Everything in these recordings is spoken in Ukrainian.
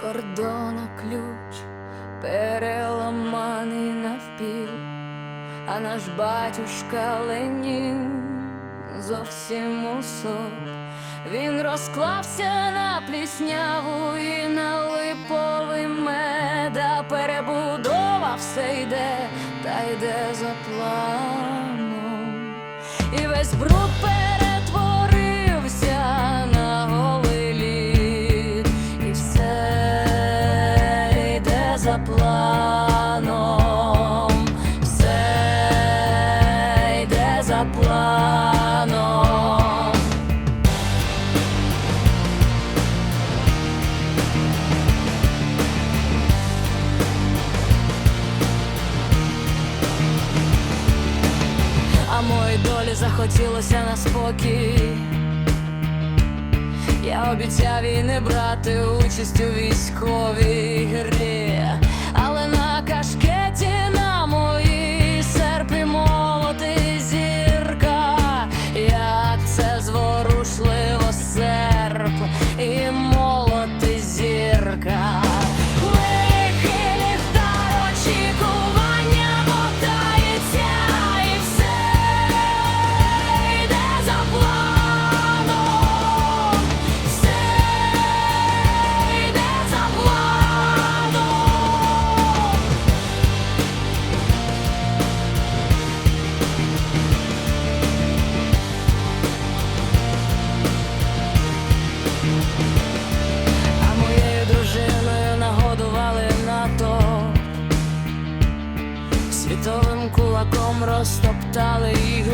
кордона ключ переламаний навпіл, а наш батюшка Ленін зовсім усоп. Він розклався на плісняву і на липовий мед, а перебудова все йде, та йде за планом. І весь бруд за планом, все йде за планом. А моїй долі захотілося на спокій. Я обіцяв їй не брати участь у військовій грі, на розтоптали її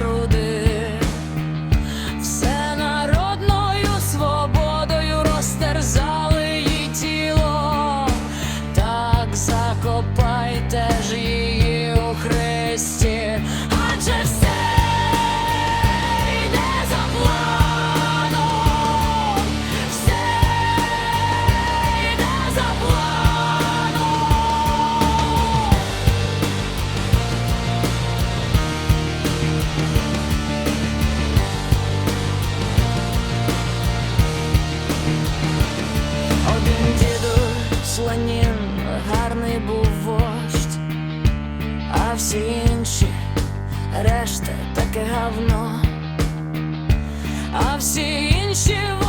всі інші, решта таке говно, а всі інші.